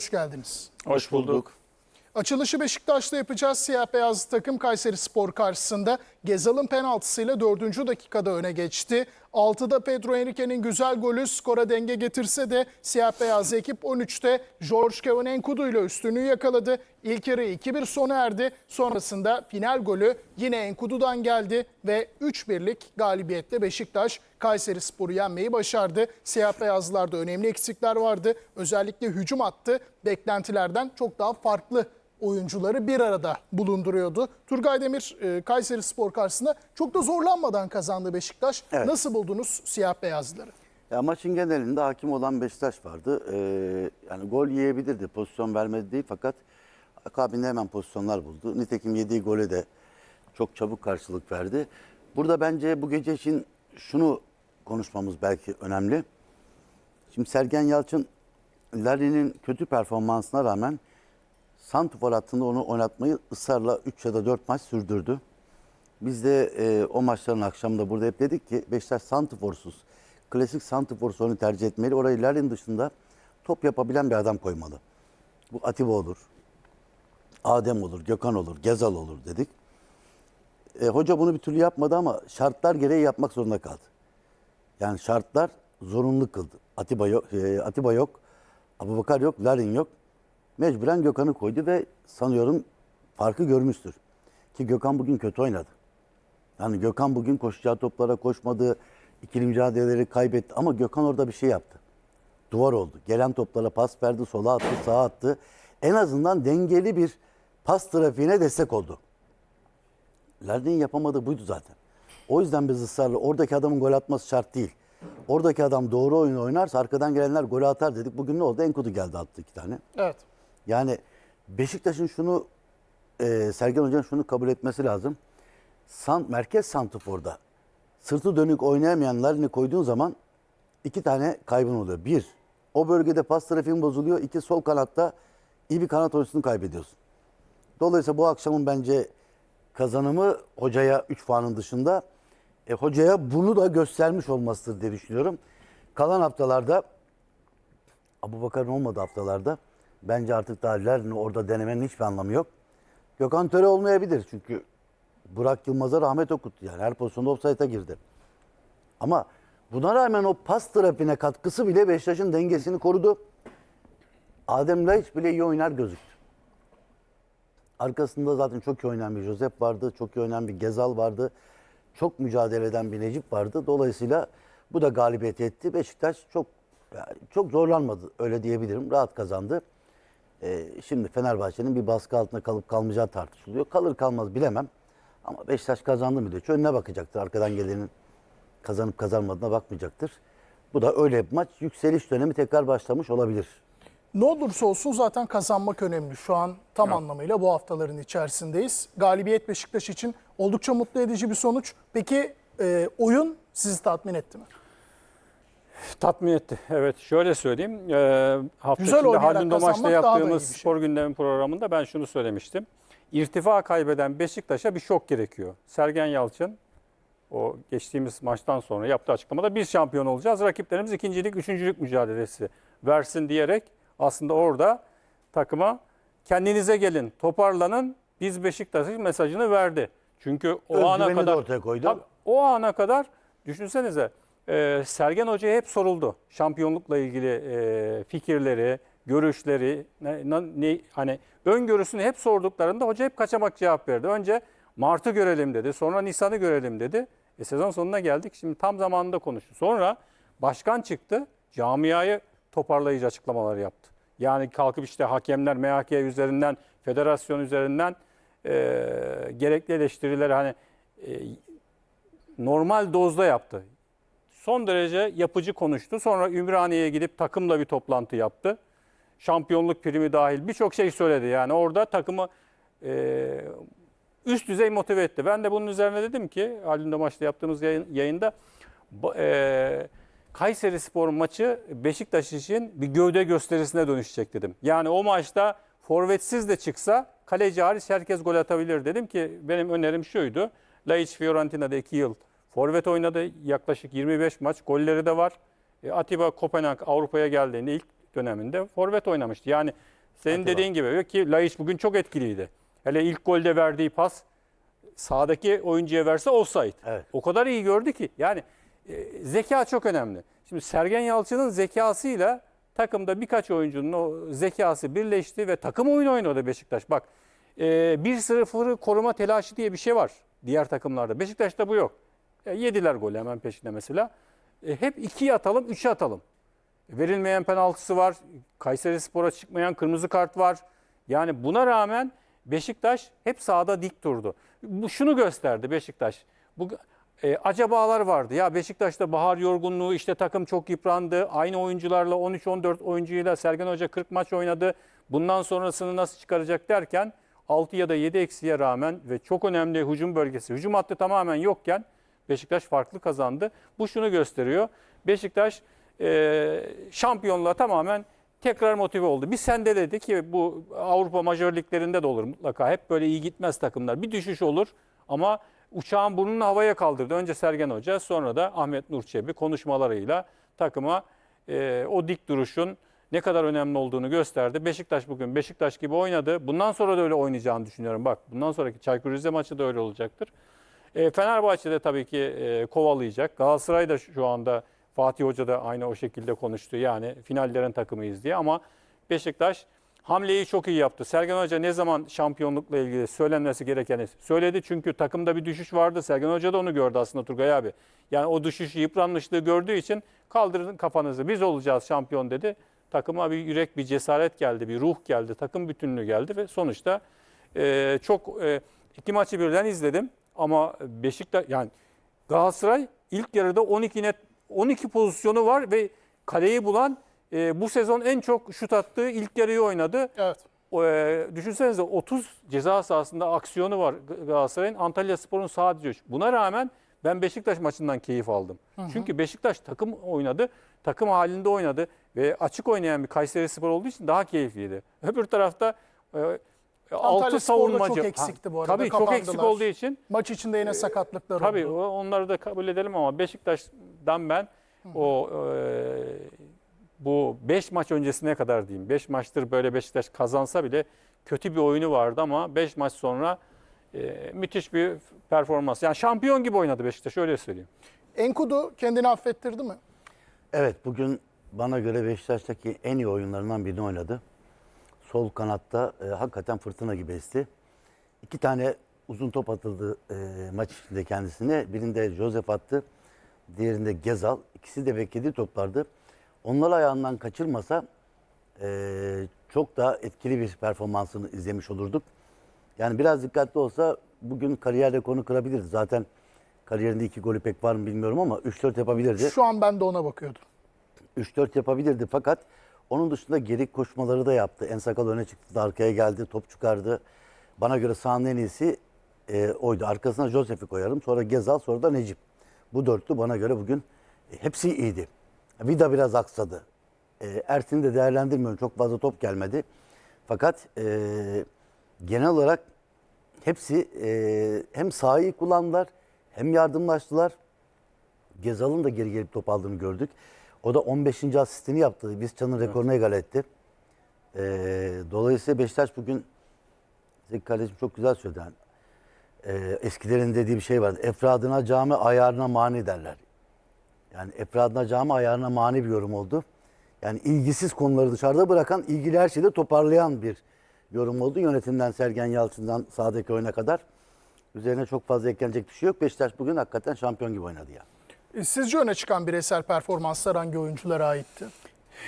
Hoş geldiniz. Hoş bulduk. Açılışı Beşiktaş'ta yapacağız. Siyah beyaz takım Kayseri Spor karşısında Gezal'ın penaltısıyla 4. dakikada öne geçti. 6'da Pedro Henrique'nin güzel golü skora denge getirse de siyah beyaz ekip 13'te George Kevin Enkudu ile üstünlüğü yakaladı. İlk yarı 2-1 sona erdi. Sonrasında final golü yine Enkudu'dan geldi ve 3-1'lik galibiyetle Beşiktaş Kayseri Spor'u yenmeyi başardı. Siyah beyazlarda önemli eksikler vardı. Özellikle hücum attı. Beklentilerden çok daha farklı oyuncuları bir arada bulunduruyordu. Turgay Demir e, Kayseri Spor karşısında çok da zorlanmadan kazandı Beşiktaş. Evet. Nasıl buldunuz siyah beyazları? Ya maçın genelinde hakim olan Beşiktaş vardı. Ee, yani gol yiyebilirdi. Pozisyon vermedi değil fakat akabinde hemen pozisyonlar buldu. Nitekim yediği gole de çok çabuk karşılık verdi. Burada bence bu gece için şunu konuşmamız belki önemli. Şimdi Sergen Yalçın Larin'in kötü performansına rağmen Santifor hattında onu oynatmayı ısrarla 3 ya da 4 maç sürdürdü. Biz de e, o maçların akşamında burada hep dedik ki Beşiktaş Santifor'suz, klasik Santifor oyunu tercih etmeli. Orayı Larin dışında top yapabilen bir adam koymalı. Bu Atiba olur, Adem olur, Gökhan olur, Gezal olur dedik. E, hoca bunu bir türlü yapmadı ama şartlar gereği yapmak zorunda kaldı. Yani şartlar zorunlu kıldı. Atiba yok, e, Atiba yok, Abubakar yok, Larin yok. Mecburen Gökhan'ı koydu ve sanıyorum farkı görmüştür. Ki Gökhan bugün kötü oynadı. Yani Gökhan bugün koşacağı toplara koşmadı, ikili mücadeleleri kaybetti ama Gökhan orada bir şey yaptı. Duvar oldu. Gelen toplara pas verdi, sola attı, sağa attı. En azından dengeli bir pas trafiğine destek oldu. Lardin yapamadığı buydu zaten. O yüzden biz ısrarla oradaki adamın gol atması şart değil. Oradaki adam doğru oyunu oynarsa arkadan gelenler golü atar dedik. Bugün ne oldu? Enkudu geldi attı iki tane. Evet. Yani Beşiktaş'ın şunu e, Sergen Hoca'nın şunu kabul etmesi lazım. San, merkez santiforda sırtı dönük oynayamayan Larin'i koyduğun zaman iki tane kaybın oluyor. Bir, o bölgede pas trafiğin bozuluyor. İki, sol kanatta iyi bir kanat oyuncusunu kaybediyorsun. Dolayısıyla bu akşamın bence kazanımı hocaya 3 puanın dışında e, hocaya bunu da göstermiş olmasıdır diye düşünüyorum. Kalan haftalarda Abu Bakar'ın olmadığı haftalarda bence artık daha Larin'i orada denemenin hiçbir anlamı yok. Gökhan Töre olmayabilir çünkü Burak Yılmaz'a rahmet okuttu. Yani her pozisyonda offside'a girdi. Ama buna rağmen o pas trafiğine katkısı bile Beşiktaş'ın dengesini korudu. Adem Laiç bile iyi oynar gözüktü. Arkasında zaten çok iyi oynayan bir Josep vardı. Çok iyi oynayan bir Gezal vardı. Çok mücadele eden bir Necip vardı. Dolayısıyla bu da galibiyet etti. Beşiktaş çok yani çok zorlanmadı öyle diyebilirim. Rahat kazandı. Ee, şimdi Fenerbahçe'nin bir baskı altında kalıp kalmayacağı tartışılıyor. Kalır kalmaz bilemem. Ama Beşiktaş kazandı mı diyor. Önüne bakacaktır. Arkadan gelenin kazanıp kazanmadığına bakmayacaktır. Bu da öyle bir maç. Yükseliş dönemi tekrar başlamış olabilir. Ne olursa olsun zaten kazanmak önemli. Şu an tam anlamıyla bu haftaların içerisindeyiz. Galibiyet Beşiktaş için oldukça mutlu edici bir sonuç. Peki e, oyun sizi tatmin etti mi? Tatmin etti. Evet şöyle söyleyeyim. Ee, hafta Güzel içinde Haldun Domaç'ta yaptığımız şey. spor gündemi programında ben şunu söylemiştim. İrtifa kaybeden Beşiktaş'a bir şok gerekiyor. Sergen Yalçın o geçtiğimiz maçtan sonra yaptığı açıklamada biz şampiyon olacağız. Rakiplerimiz ikincilik, üçüncülük mücadelesi versin diyerek aslında orada takıma kendinize gelin, toparlanın. Biz Beşiktaş'ın mesajını verdi. Çünkü o ana Özgüvenini de kadar ortaya koydu. Tabii, o ana kadar düşünsenize e, Sergen Hoca'ya hep soruldu. Şampiyonlukla ilgili e, fikirleri, görüşleri, ne- ne- hani öngörüsünü hep sorduklarında hoca hep kaçamak cevap verdi. Önce Mart'ı görelim dedi, sonra Nisan'ı görelim dedi. E, sezon sonuna geldik. Şimdi tam zamanında konuştu. Sonra başkan çıktı, camiayı toparlayıcı açıklamalar yaptı. Yani kalkıp işte hakemler MHK üzerinden, federasyon üzerinden e, gerekli eleştirileri hani e, normal dozda yaptı. Son derece yapıcı konuştu. Sonra Ümraniye'ye gidip takımla bir toplantı yaptı. Şampiyonluk primi dahil birçok şey söyledi. Yani orada takımı e, üst düzey motive etti. Ben de bunun üzerine dedim ki Haldun maçta yaptığımız yayın, yayında e, Kayseri Spor maçı Beşiktaş için bir gövde gösterisine dönüşecek dedim. Yani o maçta forvetsiz de çıksa kaleci hariç herkes gol atabilir dedim ki benim önerim şuydu. Laiç Fiorentina'da 2 yıl forvet oynadı. Yaklaşık 25 maç golleri de var. E, Atiba Kopenhag Avrupa'ya geldiğinde ilk döneminde forvet oynamıştı. Yani senin Atiba. dediğin gibi ki Laiç bugün çok etkiliydi. Hele ilk golde verdiği pas sağdaki oyuncuya verse offside. Evet. O kadar iyi gördü ki. Yani e, zeka çok önemli. Şimdi Sergen Yalçın'ın zekasıyla takımda birkaç oyuncunun o zekası birleşti ve takım oyunu oynadı Beşiktaş. Bak e, 1-0'ı koruma telaşı diye bir şey var diğer takımlarda. Beşiktaş'ta bu yok. Yediler golü hemen peşinde mesela. E, hep 2'ye atalım, 3'e atalım. Verilmeyen penaltısı var. Kayseri Spor'a çıkmayan kırmızı kart var. Yani buna rağmen Beşiktaş hep sahada dik durdu. Bu şunu gösterdi Beşiktaş. Bu e, acabalar vardı. Ya Beşiktaş'ta bahar yorgunluğu işte takım çok yıprandı. Aynı oyuncularla 13-14 oyuncuyla Sergen Hoca 40 maç oynadı. Bundan sonrasını nasıl çıkaracak derken 6 ya da 7 eksiye rağmen ve çok önemli hücum bölgesi, hücum hattı tamamen yokken Beşiktaş farklı kazandı. Bu şunu gösteriyor. Beşiktaş e, şampiyonluğa tamamen tekrar motive oldu. Biz sende dedi ki bu Avrupa majör liglerinde de olur mutlaka. Hep böyle iyi gitmez takımlar. Bir düşüş olur ama uçağın burnunu havaya kaldırdı. Önce Sergen Hoca sonra da Ahmet Nur Çebi konuşmalarıyla takıma e, o dik duruşun ne kadar önemli olduğunu gösterdi. Beşiktaş bugün Beşiktaş gibi oynadı. Bundan sonra da öyle oynayacağını düşünüyorum. Bak bundan sonraki Çaykur Rize maçı da öyle olacaktır. E, Fenerbahçe de tabii ki e, kovalayacak. Galatasaray da şu anda Fatih Hoca da aynı o şekilde konuştu. Yani finallerin takımıyız diye ama Beşiktaş hamleyi çok iyi yaptı. Sergen Hoca ne zaman şampiyonlukla ilgili söylenmesi gerekeni söyledi. Çünkü takımda bir düşüş vardı. Sergen Hoca da onu gördü aslında Turgay abi. Yani o düşüşü, yıpranmışlığı gördüğü için kaldırın kafanızı biz olacağız şampiyon dedi. Takıma bir yürek, bir cesaret geldi, bir ruh geldi, takım bütünlüğü geldi ve sonuçta e, çok e, iki maçı birden izledim. Ama Beşiktaş yani Galatasaray ilk yarıda 12 net 12 pozisyonu var ve kaleyi bulan e, bu sezon en çok şut attığı ilk yarıyı oynadı. Evet. E, düşünsenize 30 ceza sahasında aksiyonu var Galatasaray'ın. Antalya Spor'un sadece 3. Buna rağmen ben Beşiktaş maçından keyif aldım. Çünkü Beşiktaş takım oynadı, takım halinde oynadı ve açık oynayan bir Kayseri Spor olduğu için daha keyifliydi. Öbür tarafta e, altı Spor'da savunmacı. çok eksikti bu arada, Tabii çok eksik kapandılar. olduğu için Maç içinde yine sakatlıklar Tabii oldu. o- onları da kabul edelim ama Beşiktaş'tan ben o e, bu 5 maç öncesine kadar diyeyim. 5 maçtır böyle Beşiktaş kazansa bile kötü bir oyunu vardı ama 5 maç sonra e, müthiş bir performans. Yani şampiyon gibi oynadı Beşiktaş öyle söyleyeyim. Enkudu kendini affettirdi mi? Evet bugün bana göre Beşiktaş'taki en iyi oyunlarından birini oynadı. Sol kanatta e, hakikaten fırtına gibi esti. İki tane uzun top atıldı e, maç içinde kendisine. Birinde Josef attı, diğerinde Gezal. İkisi de beklediği toplardı. Onları ayağından kaçırmasa e, çok daha etkili bir performansını izlemiş olurduk. Yani biraz dikkatli olsa bugün kariyer rekorunu kırabilirdi. Zaten kariyerinde iki golü pek var mı bilmiyorum ama 3-4 yapabilirdi. Şu an ben de ona bakıyordum. 3-4 yapabilirdi fakat onun dışında geri koşmaları da yaptı. En sakal öne çıktı, arkaya geldi, top çıkardı. Bana göre sahanın en iyisi e, oydu. Arkasına Josef'i koyarım. Sonra Gezal, sonra da Necip. Bu dörtlü bana göre bugün e, hepsi iyiydi. Vida biraz aksadı. E, Ersin'i de değerlendirmiyorum. Çok fazla top gelmedi. Fakat e, genel olarak hepsi e, hem sahayı kullandılar hem yardımlaştılar. Gezal'ın da geri gelip top aldığını gördük. O da 15. asistini yaptı. Biz Çan'ın rekorunu egal etti. Ee, dolayısıyla Beşiktaş bugün Zeki kardeşim çok güzel söyledi. Yani, ee, eskilerin dediği bir şey vardı. Efradına cami ayarına mani derler. Yani efradına cami ayarına mani bir yorum oldu. Yani ilgisiz konuları dışarıda bırakan, ilgili her şeyi de toparlayan bir yorum oldu. Yönetimden Sergen Yalçın'dan sahadaki oyuna kadar. Üzerine çok fazla eklenecek bir şey yok. Beşiktaş bugün hakikaten şampiyon gibi oynadı ya. E, Sizce öne çıkan bireysel performanslar hangi oyunculara aitti?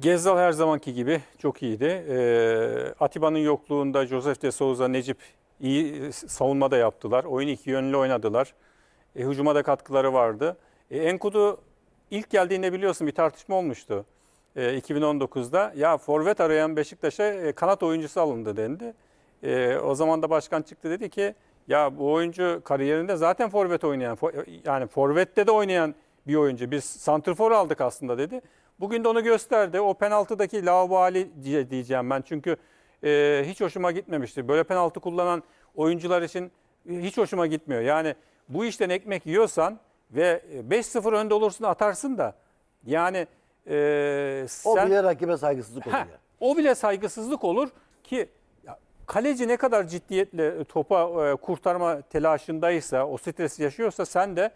Gezdal her zamanki gibi çok iyiydi. Ee, Atiba'nın yokluğunda Josef de Souza, Necip iyi savunma da yaptılar. Oyun iki yönlü oynadılar. E, hücuma da katkıları vardı. E, Enkudu ilk geldiğinde biliyorsun bir tartışma olmuştu. E, 2019'da ya forvet arayan Beşiktaş'a e, kanat oyuncusu alındı dendi. E, o zaman da başkan çıktı dedi ki ya bu oyuncu kariyerinde zaten forvet oynayan fo- yani forvette de oynayan bir oyuncu. Biz santrfor aldık aslında dedi. Bugün de onu gösterdi. O penaltıdaki diye- diyeceğim ben. Çünkü e, hiç hoşuma gitmemişti. Böyle penaltı kullanan oyuncular için hiç hoşuma gitmiyor. Yani bu işten ekmek yiyorsan ve 5-0 önde olursun atarsın da yani e, O sen- bile rakibe saygısızlık oluyor. Heh, o bile saygısızlık olur ki kaleci ne kadar ciddiyetle topa e, kurtarma telaşındaysa, o stresi yaşıyorsa sen de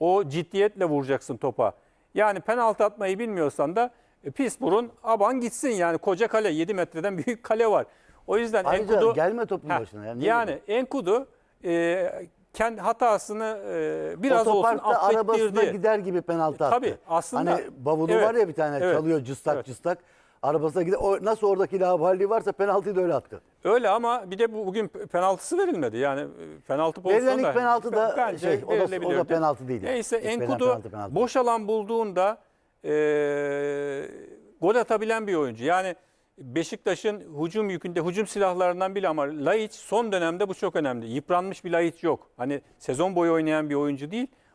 o ciddiyetle vuracaksın topa. Yani penaltı atmayı bilmiyorsan da e, pis burun aban gitsin yani koca kale 7 metreden büyük kale var. O yüzden Ayrıca Enkudu gelme topun Heh, başına. Yani, yani Enkudu e, kendi hatasını e, biraz olsun Otoparkta arabasına affettirdi. gider gibi penaltı attı. Tabii, aslında- Hani bavulu Evet, var ya bir tane evet, çalıyor cıstak evet. cıstak. Arabasına gider. O, nasıl oradaki laubali varsa penaltıyı da öyle attı. Öyle ama bir de bu- bugün penaltısı verilmedi. Yani e, penaltı pozisyonu Verilen ilk penaltı da şey, o da- o da verilebilirdi. penaltı değil. Neyse İlk penaltı, Enkudu penaltı, penaltı. boş alan bulduğunda e, gol atabilen bir oyuncu. Yani Beşiktaş'ın hücum yükünde hücum silahlarından biri ama Laiç son dönemde bu çok önemli. Yıpranmış bir Laiç yok. Hani sezon boyu oynayan bir oyuncu değil.